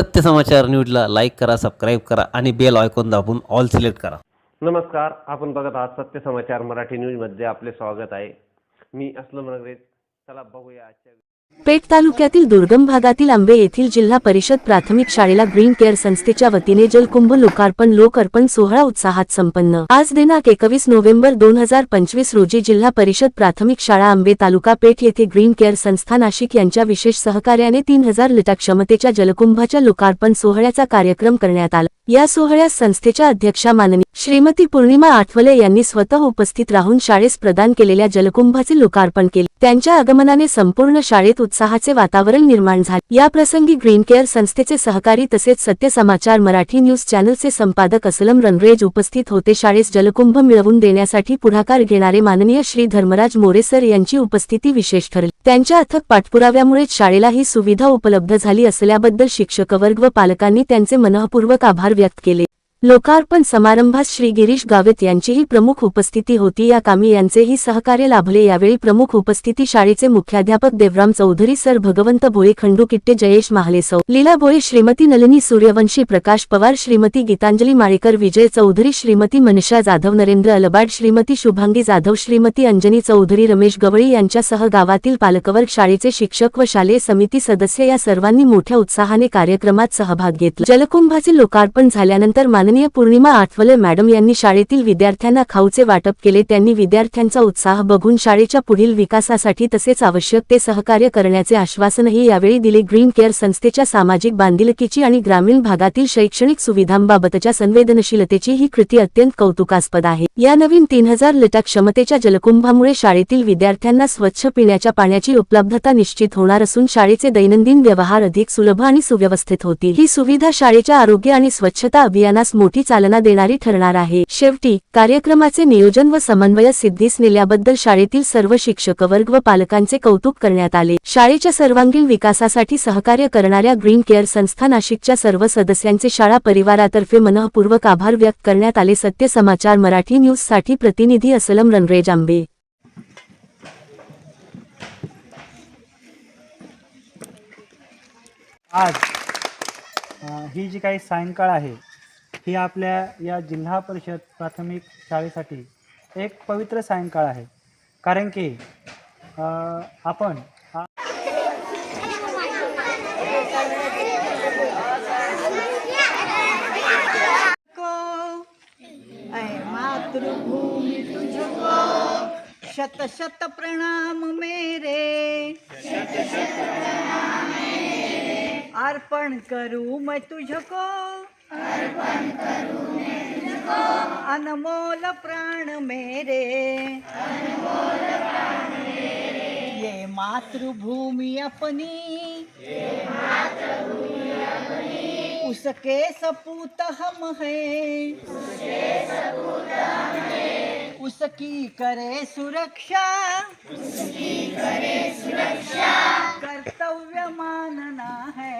सत्य समाचार न्यूजला लाईक करा सबस्क्राईब करा आणि बेल आयकॉन दाबून ऑल सिलेक्ट करा. नमस्कार आपण बघत आहात सत्य समाचार मराठी न्यूजमध्ये आपले स्वागत आहे. मी असलम नगरे चला बघूया आजच्या पेठ तालुक्यातील दुर्गम भागातील आंबे येथील जिल्हा परिषद प्राथमिक शाळेला ग्रीन केअर संस्थेच्या वतीने जलकुंभ लोकार्पण लोकार्पण सोहळा उत्साहात संपन्न. आज दिनांक एकवीस नोव्हेंबर दोन हजार पंचवीस रोजी जिल्हा परिषद प्राथमिक शाळा आंबे तालुका पेठ येथे ग्रीन केअर संस्था नाशिक यांच्या विशेष सहकार्याने तीन हजार लिटर क्षमतेच्या जलकुंभाच्या लोकार्पण सोहळ्याचा कार्यक्रम करण्यात आला. या सोहळ्यास संस्थेच्या अध्यक्षा माननी श्रीमती पौर्णिमा आठवले यांनी स्वतः उपस्थित राहून शाळेस प्रदान केलेल्या जलकुंभाचे लोकार्पण केले. त्यांच्या आगमनाने संपूर्ण शाळेत उत्साहाचे वातावरण निर्माण झाले. या प्रसंगी ग्रीन केअर संस्थेचे सहकारी तसेच सत्य समाचार मराठी न्यूज चॅनलचे संपादक असलम रनरेज उपस्थित होते. शाळेस जलकुंभ मिळवून देण्यासाठी पुढाकार घेणारे माननीय श्री धर्मराज मोरेसर यांची उपस्थिती विशेष ठरली. त्यांच्या अथक पाठपुराव्यामुळेच शाळेला ही सुविधा उपलब्ध झाली असल्याबद्दल शिक्षकवर्ग व पालकांनी त्यांचे मनःपूर्वक आभार व्यक्त केले. लोकार्पण समारंभात श्री गिरीश गावित यांचीही प्रमुख उपस्थिती होती. या कामी यांचेही सहकार्य लाभले. यावेळी प्रमुख उपस्थिती शाळेचे मुख्याध्यापक देवराम चौधरी सर भगवंत भोळे खंडूकिट्टे जयेश महाले सौ लीला भोळे श्रीमती नलिनी सूर्यवंशी प्रकाश पवार श्रीमती गीतांजली माळेकर विजय चौधरी श्रीमती मनीषा जाधव नरेंद्र अलबाड श्रीमती शुभांगी जाधव श्रीमती अंजनी चौधरी रमेश गवळी यांच्यासह गावातील पालकवर्ग शाळेचे शिक्षक व शालेय समिती सदस्य या सर्वांनी मोठ्या उत्साहाने कार्यक्रमात सहभाग घेतला. जलकुंभाचे लोकार्पण झाल्यानंतर मान माननीय पूर्णिमा आठवले मॅडम यांनी शाळेतील विद्यार्थ्यांना खाऊचे वाटप केले. त्यांनी विद्यार्थ्यांचा उत्साह बघून शाळेच्या पुढील विकासासाठी तसेच आवश्यक ते सहकार्य करण्याचे आश्वासनही यावेळी दिले. ग्रीन केअर संस्थेच्या सामाजिक बांधिलकीची आणि ग्रामीण भागातील शैक्षणिक सुविधांबाबतच्या संवेदनशीलतेची ही कृती अत्यंत कौतुकास्पद आहे. या नवीन तीन हजार लिटर क्षमतेच्या जलकुंभामुळे शाळेतील विद्यार्थ्यांना स्वच्छ पिण्याच्या पाण्याची उपलब्धता निश्चित होणार असून शाळेचे दैनंदिन व्यवहार अधिक सुलभ आणि सुव्यवस्थित होतील. ही सुविधा शाळेच्या आरोग्य आणि स्वच्छता अभियानास मोठी चालना देणारी ठरणार आहे. शेवटी कार्यक्रमाचे नियोजन व समन्वय सिद्धीस नेल्याबद्दल शाळेतील सर्व शिक्षक वर्ग व पालकांचे कौतुक करण्यात आले. शाळेच्या सर्वांगीण विकासासाठी सहकार्य करणाऱ्या ग्रीन केअर संस्था नाशिकच्या सर्व सदस्यांचे शाळा परिवारातर्फे मनःपूर्वक आभार व्यक्त करण्यात आले. सत्य समाचार मराठी न्यूजसाठी प्रतिनिधी असलम रणरेज आंबे. आज ही जी काही सायंकाळ आहे ही आपल्या या जिल्हा परिषद प्राथमिक शाळेसाठी एक पवित्र सायंकाळ आहे. कारण की आपण आ- शत शत प्रणाम मेरे. अर्पण करू मैं तुझको. अनमोल प्राण मेरे ये मातृभूमि अपनी उसके सपूत हम हैं उसकी करे सुरक्षा कर्तव्य मानना है।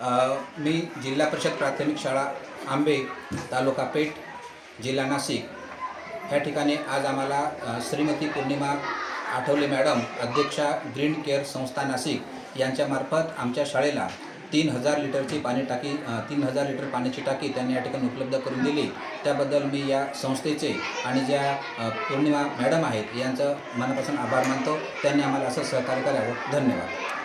मी जिल्हा परिषद प्राथमिक शाळा आंबे तालुका पेठ जिल्हा नाशिक. ह्या ठिकाणी आज आम्हाला श्रीमती पौर्णिमा आठवले मॅडम अध्यक्षा ग्रीन केअर संस्था नाशिक यांच्यामार्फत आमच्या शाळेला तीन हजार लिटरची पाणी टाकी तीन हजार लिटर पाण्याची टाकी त्यांनी या ठिकाणी उपलब्ध करून दिली. त्याबद्दल मी या संस्थेचे आणि ज्या पूर्णिमा पौर्णिमा मॅडम आहेत यांचं मनापासून आभार मानतो. त्यांनी आम्हाला असं सहकार्य करावं धन्यवाद.